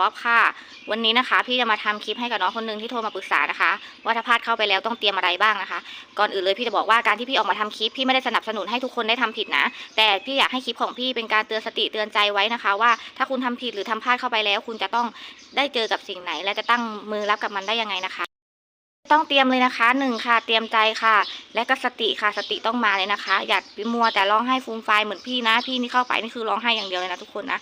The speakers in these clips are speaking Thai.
ป๊อปค่ะ วันนี้นะคะ พี่จะมาทำคลิปให้กับน้องคนหนึงที่โทรมาปรึกษานะคะ ว่าถ้าพลาดเข้าไปแล้วต้องเตรียมอะไรบ้างนะคะ ก่อนอื่นเลยพี่จะบอกว่าการที่พี่ออกมาทำคลิปพี่ไม่ได้สนับสนุนให้ทุกคนได้ทำผิดนะ แต่พี่อยากให้คลิปของพี่เป็นการเตือนสติเตือนใจไว้นะคะ ว่าถ้าคุณทำผิดหรือทำพลาดเข้าไปแล้ว คุณจะต้องได้เจอกับสิ่งไหน และจะตั้งมือรับกับมันได้ยังไงนะคะ ต้องเตรียมเลยนะคะหนึ่งค่ะ เตรียมใจค่ะ และก็สติค่ะ สติต้องมาเลยนะคะ อย่าไปมัวแต่ร้องไห้ฟูมไฟายเหมือนพี่นะ พี่นี่เข้าไปนี่คือร้องไห้อย่างเดียวเลยนะทุกคนนะ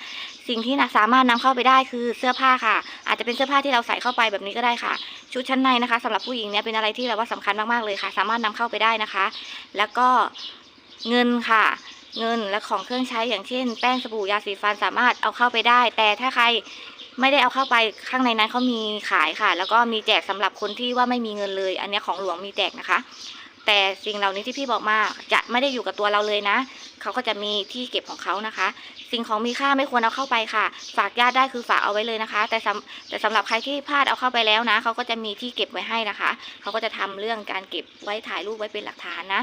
สิ่งที่นะสามารถนำเข้าไปได้คือเสื้อผ้าค่ะ อาจจะเป็นเสื้อผ้าที่เราใส่เข้าไปแบบนี้ก็ได้ค่ะ ชุดชั้นในนะคะสำหรับผู้หญิงเนี่ยเป็นอะไรที่แบบว่าสำคัญมากๆเลยค่ะ สามารถนำเข้าไปได้นะคะ แล้วก็เงินค่ะ เงินและของเครื่องใช้อย่างเช่น แป้งสบู่ยาสีฟันสามารถเอาเข้าไปได้ แต่ถ้าใคร ไม่ได้เอาเข้าไปข้างในนั้นเขามีขายค่ะ แล้วก็มีแจกสำหรับคนที่ว่าไม่มีเงินเลย อันนี้ของหลวงมีแจกนะคะ แต่สิ่งเหล่านี้ที่พี่บอกมาจะไม่ได้อยู่กับตัวเราเลยนะเขาก็จะมีที่เก็บของเขานะคะ สิ่งของมีค่าไม่ควรเอาเข้าไปค่ะ ฝากญาติได้คือฝากเอาไว้เลยนะคะ แต่สำแต่สำหรับใครที่พลาดเอาเข้าไปแล้วนะเขาก็จะมีที่เก็บไว้ให้นะคะเขาก็จะทำเรื่องการเก็บไว้ถ่ายรูปไว้เป็นหลักฐานนะ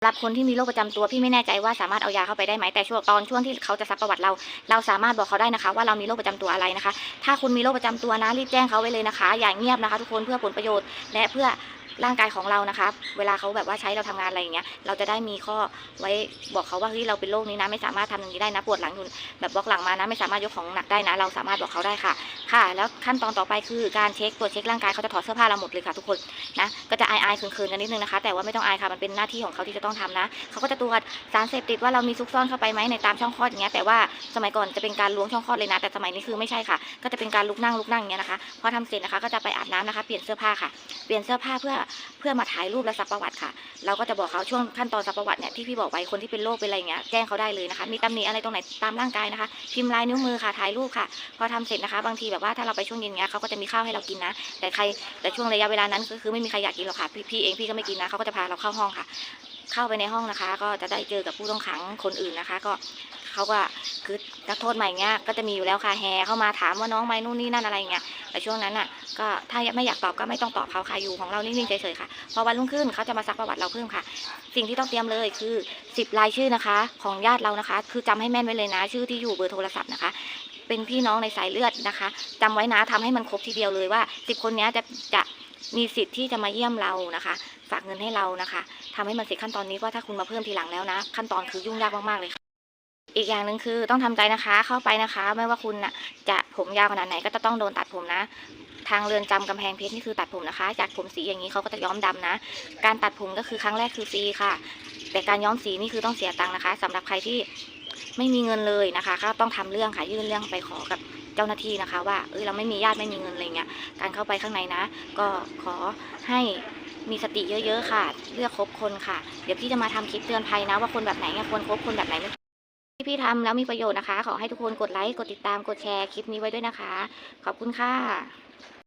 สำหรับคนที่มีโรคประจำตัวพี่ไม่แน่ใจว่าสามารถเอายาเข้าไปได้ไหมแต่ช่วงตอนช่วงที่เขาจะซักประวัติเรา เราสามารถบอกเขาได้นะคะ ว่าเรามีโรคประจำตัวอะไรนะคะ ถ้าคุณมีโรคประจำตัวนะรีบแจ้งเขาไว้เลยนะคะ อย่างเงียบนะคะ ทุกคนเพื่อผลประโยชน์ และเพื่อ ร่างกายของเรานะคะ เวลาเขาแบบว่าใช้เราทำงานอะไรอย่างเงี้ย เราจะได้มีข้อไว้บอกเขาว่าเฮ้ยเราเป็นโรคนี้นะไม่สามารถทำอย่างนี้ได้นะปวดหลังแบบบล็อกหลังมานะไม่สามารถยกของหนักได้นะ เราสามารถบอกเขาได้ค่ะ ค่ะ แล้วขั้นตอนต่อไปคือการเช็คตรวจเช็คร่างกายเขาจะถอดเสื้อผ้าเราหมดเลยค่ะทุกคนนะก็จะอายอายๆเคืนๆกันนิดนึงนะคะ แต่ว่าไม่ต้องอายค่ะมันเป็นหน้าที่ของเขาที่จะต้องทำนะเขาก็จะตรวจสารเสพติดว่าเรามีซุกซ่อนเข้าไปไหมในตามช่องคลอดอย่างเงี้ยแต่ว่าสมัยก่อนจะเป็นการล้วงช่องคลอดเลยนะ แต่สมัยนี้คือไม่ใช่ค่ะ ก็จะเป็นการลุกนั่งลุกนั่งอย่างเงี้ยนะคะพอทำเสร็จนะคะก็จะไปอาบน้ำนะคะ เปลี่ยนเสื้อผ้าค่ะ เปลี่ยนเสื้อผ้าเพื่อเพื่อมาถ่ายรูปและซักประวัติค่ะ เราก็จะบอกเขาช่วงขั้นตอนซักประวัติเนี่ยที่พี่บอกไว้คนที่เป็นโรคเป็นอะไรเงี้ยแจ้งเขาได้เลยนะคะ มีตำหนิอะไรตรงไหนตามร่างกายนะคะ พิมพ์ลายนิ้วมือค่ะถ่ายรูปค่ะ พอทำเสร็จนะคะ บางทีแบบว่าถ้าเราไปช่วงเย็นเงี้ยเขาก็จะมีข้าวให้เรากินนะ แต่ใครแต่ช่วงระยะเวลานั้นก็คือไม่มีใครอยากกินหรอกค่ะพี่เองพี่ก็ไม่กินนะเขาก็จะพาเราเข้าห้องค่ะ เข้าไปในห้องนะคะ ก็จะได้เจอกับผู้ต้องขังคนอื่นนะคะ ก็เขาก็คือนักโทษใหม่เงี้ยก็จะมีอยู่แล้วค่ะแฮเข้ามาถามว่าน้องไหมนู่นนี่นั่นอะไรเงี้ยแต่ช่วงนั้นอะก็ถ้าไม่อยากตอบก็ไม่ต้องตอบเขาค่ะอยู่ของเรานิ่งๆเฉยๆค่ะพอวันรุ่งขึ้นเขาจะมาซักประวัติเราเพิ่มค่ะ สิ่งที่ต้องเตรียมเลยคือ 10รายชื่อนะคะ ของญาติเรานะคะ คือจำให้แม่นไว้เลยนะ ชื่อที่อยู่เบอร์โทรศัพท์นะคะเป็นพี่น้องในสายเลือดนะคะจำไว้นะทำให้มันครบทีเดียวเลยว่า 10 คนนี้จะจะ มีสิทธิ์ที่จะมาเยี่ยมเรานะคะ ฝากเงินให้เรานะคะทำให้มันเสร็จขั้นตอนนี้ว่าถ้าคุณมาเพิ่มทีหลังแล้วนะ ขั้นตอนคือยุ่งยากมากๆเลยค่ะอีกอย่างหนึ่งคือต้องทำใจนะคะเข้าไปนะคะ ไม่ว่าคุณนะจะผมยาวขนาดไหนก็จะต้องโดนตัดผมนะ ทางเรือนจำกำแพงเพชรนี่คือตัดผมนะคะ จากผมสีอย่างนี้เขาก็จะย้อมดำนะ การตัดผมก็คือครั้งแรกคือฟรีค่ะ แต่การย้อมสีนี่คือต้องเสียตังค์นะคะสำหรับใครที่ไม่มีเงินเลยนะคะ ก็ต้องทำเรื่องค่ะยื่นเรื่องไปขอกับ เจ้าหน้าที่นะคะ ว่าเออเราไม่มีญาติไม่มีเงินอะไรเงี้ยการเข้าไปข้างในนะ ก็ขอให้มีสติเยอะๆค่ะ เลือกคบคนค่ะ เดี๋ยวพี่จะมาทำคลิปเตือนภัยนะ ว่าคนแบบไหนควรคบคนแบบไหนไม่ที่พี่ทำแล้วมีประโยชน์นะคะ ขอให้ทุกคนกดไลค์กดติดตามกดแชร์คลิปนี้ไว้ด้วยนะคะ ขอบคุณค่ะ